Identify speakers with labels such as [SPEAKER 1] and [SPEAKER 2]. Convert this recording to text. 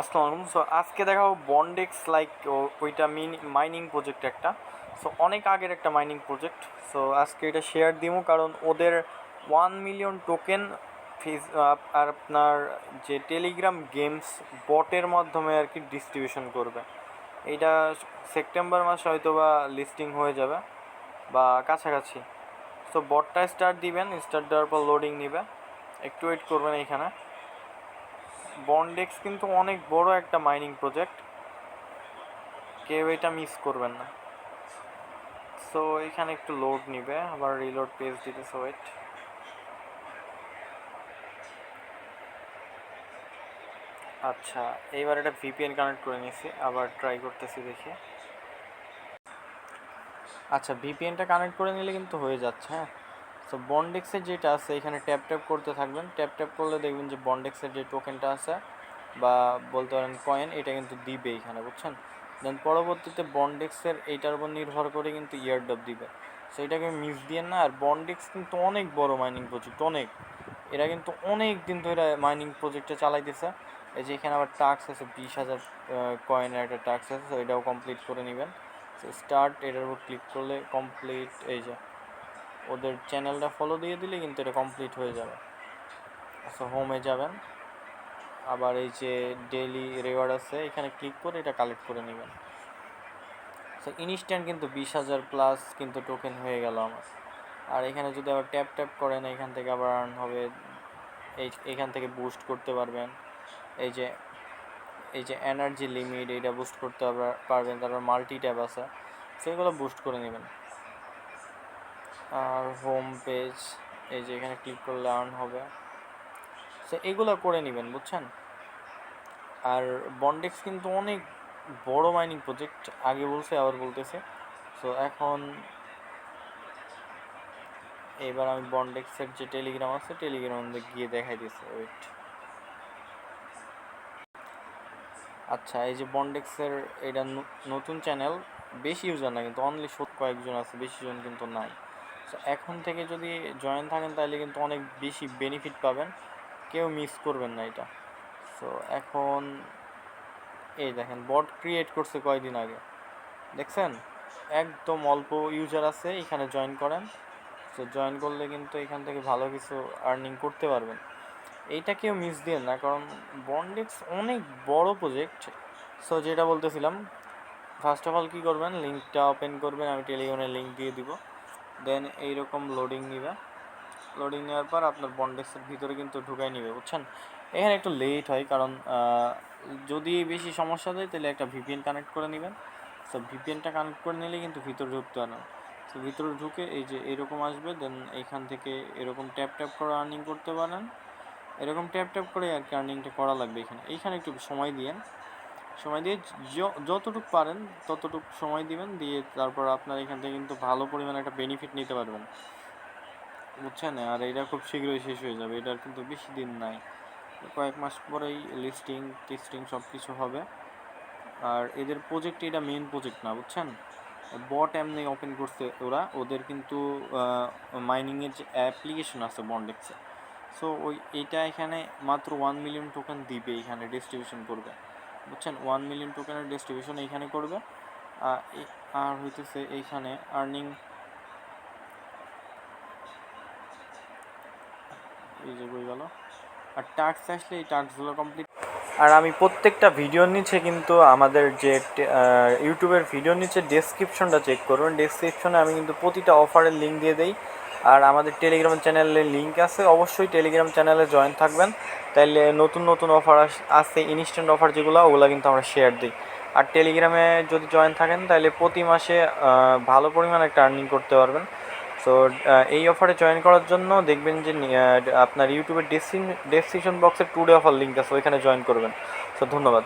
[SPEAKER 1] আসসালামু আলাইকুম। সো আজকে দেখাবো বন্ডেক্স লাইক ওইটা মাইনিং প্রজেক্ট একটা। সো অনেক আগের একটা মাইনিং প্রজেক্ট সো আজকে এটা শেয়ার দিব কারণ ওদের ওয়ান মিলিয়ন টোকেন ফিজ আর আপনার যে টেলিগ্রাম গেমস বটের মাধ্যমে আর কি ডিস্ট্রিবিউশন করবে। এইটা সেপ্টেম্বর মাসে হয়তো বা লিস্টিং হয়ে যাবে বা কাছাকাছি। সো বটটা স্টার্ট দিবেন। স্টার্ট দেওয়ার পর লোডিং নিবে। একটু ওয়েট করবেন এইখানে। বন্ডেক্স কিন্তু অনেক বড় একটা মাইনিং প্রজেক্ট কেউ এটা মিস করবেন না। সো এখানে একটু লোড নিবে, আবার রিলোড পেজ দিতেছে ওয়েট আচ্ছা এইবার এটা ভিপিএন কানেক্ট করে নিয়েছি, আবার ট্রাই করতেছি দেখি। আচ্ছা ভিপিএনটা কানেক্ট করে নিলে কিন্তু হয়ে যাচ্ছে হ্যাঁ? সো বন্ডেক্সের যেটা আছে, এখানে ট্যাপ ট্যাপ করতে থাকবেন। ট্যাপ ট্যাপ করলে দেখবেন যে বন্ডেক্সের যে টোকেনটা আছে বা বলতে পারেন কয়েন এটা কিন্তু দিবে এখানে, বুঝছেন? দেন পরবর্তীতে বন্ডেক্সের এইটার উপর নির্ভর করে কিন্তু ইয়ারডপ দিবে। সো এটাকে মিস দিয়ে না। আর বন্ডেক্স কিন্তু অনেক বড় মাইনিং প্রজেক্ট অনেক। এরা কিন্তু অনেক দিন ধরে মাইনিং প্রজেক্টটা চালাইতেছে। এই যে এখানে আবার টাস্ক আছে, বিশ হাজার কয়েনের একটা টাস্ক আছে তো এটাও কমপ্লিট করে নেবেন। সো স্টার্ট এটার উপর ক্লিক করলে কমপ্লিট এই যে ওদের চ্যানেলটা ফলো দিয়ে দিলে কিন্তু এটা কমপ্লিট হয়ে যাবে। সো হোমে যাবেন। আবার এই যে ডেলি রেওয়ার্ড আছে, এখানে ক্লিক করে এটা কালেক্ট করে নেবেন। সো ইনস্ট্যান্ট কিন্তু বিশ হাজার প্লাস কিন্তু টোকেন হয়ে গেল আমার। আর এখানে যদি আবার ট্যাপ ট্যাপ করেন, এখান থেকে আবার আর্ন হবে। এই, এখান থেকে বুস্ট করতে পারবেন। এই যে এই যে এনার্জি লিমিট এটা বুস্ট করতে পারবে- পারবেন। তারপর মাল্টি ট্যাব আছে সেগুলো বুস্ট করে নেবেন। আর হোম পেজ এই যে এখানে ক্লিক করলে আর্ন হবে। সো এগুলো করে নেবেন, বুঝছেন? আর বন্ডেক্স কিন্তু অনেক বড় মাইনিং প্রজেক্ট আগে বলছে, আবার বলতেছে। সো এখন এবার আমি বন্ডেক্সের যে টেলিগ্রাম আছে টেলিগ্রামে গিয়ে দেখাই দিচ্ছে ওয়েট আচ্ছা এই যে বন্ডেক্সের এটা নতুন চ্যানেল বেশি ইউজার না কিন্তু অনলি সত কয়েকজন আছে, বেশি জন কিন্তু নাই। এখন থেকে যদি জয়েন থাকেন, তাহলে কিন্তু অনেক বেশি বেনিফিট পাবেন। কেউ মিস করবেন না এটা। সো এখন এই দেখেন বট ক্রিয়েট করছে কয়দিন আগে। দেখছেন? একদম অল্প ইউজার আছে, এখানে জয়েন করেন। সো জয়েন করলে কিন্তু এখান থেকে ভালো কিছু আর্নিং করতে পারবেন। এইটা কেউ মিস দিয়ে না, কারণ বন্ডেক্স অনেক বড় প্রজেক্ট সো যেটা বলতেছিলাম ফার্স্ট অফ অল কী করবেন? লিঙ্কটা ওপেন করবেন, আমি টেলিগ্রামের লিঙ্ক দিয়ে দিব। দেন এইরকম লোডিং নিবে। লোডিং নেওয়ার পর আপনার বন্ডেক্সের ভিতরে কিন্তু ঢুকাই নিবে, বুঝছেন? এখানে একটু লেট হয় কারণ যদি বেশি সমস্যা দেয় তাহলে একটা ভিপিএন কানেক্ট করে নেবেন। সো ভিপিএনটা কানেক্ট করে নিলে কিন্তু ভিতরে ঢুকতে পারেন তো ভিতরে ঢুকে এই যে এরকম আসবে দেন এইখান থেকে এরকম ট্যাপ ট্যাপ করে আর্নিং করতে পারেন। এরকম ট্যাপ ট্যাপ করে আর কি আর্নিংটা করা লাগবে এখানে। এইখানে একটু সময় দিয়েন। সময় দিয়ে যতটুকু পারেন, ততটুকু সময় দিবেন, দিয়ে তারপর আপনার এখান থেকে কিন্তু ভালো পরিমাণে একটা বেনিফিট নিতে পারবেন। বুঝছেন? আর এটা খুব শীঘ্রই শেষ হয়ে যাবে, এটার কিন্তু বেশি দিন নাই। কয়েক মাস পরেই লিস্টিং টিস্টিং সব কিছু হবে। আর এদের প্রজেক্ট এটা মেইন প্রজেক্ট না, বুঝছেন? বট এমনি ওপেন করছে ওরা, ওদের কিন্তু মাইনিংয়ের যে অ্যাপ্লিকেশন আছে বন্ডেক্সে সো ওই এইটা এখানে মাত্র ওয়ান মিলিয়ন টোকেন দিবে, এখানে ডিস্ট্রিবিউশন করবে। বুঝছেন? ওয়ান মিলিয়ন টোকেনের ডিস্ট্রিবিউশন এইখানে করবে। আর হইতেছে এইখানে আর্নিং এই যে বই গেল। আর টাস্ক আসলে এই টাস্কগুলো কমপ্লিট আর আমি প্রত্যেকটা ভিডিওর নিচে কিন্তু আমাদের যে ইউটিউবের ভিডিওর নিচে ডেসক্রিপশনটা চেক করুন। ডেসক্রিপশনে আমি কিন্তু প্রতিটা অফারের লিঙ্ক দিয়ে দিই। আর আমাদের টেলিগ্রাম চ্যানেলের লিঙ্ক আছে, অবশ্যই টেলিগ্রাম চ্যানেলে জয়েন থাকবেন। তাইলে নতুন নতুন অফার আছে ইনস্ট্যান্ট অফার যেগুলো, ওগুলো কিন্তু আমরা শেয়ার দিই। আর টেলিগ্রামে যদি জয়েন থাকেন তাহলে প্রতি মাসে ভালো পরিমাণে একটা আর্নিং করতে পারবেন। সো এই অফারে জয়েন করার জন্য দেখবেন যে আপনার ইউটিউবের ডেসক্রিপশন বক্সে টু ডে অফার লিঙ্ক আছে, ওইখানে জয়েন করবেন। সো ধন্যবাদ।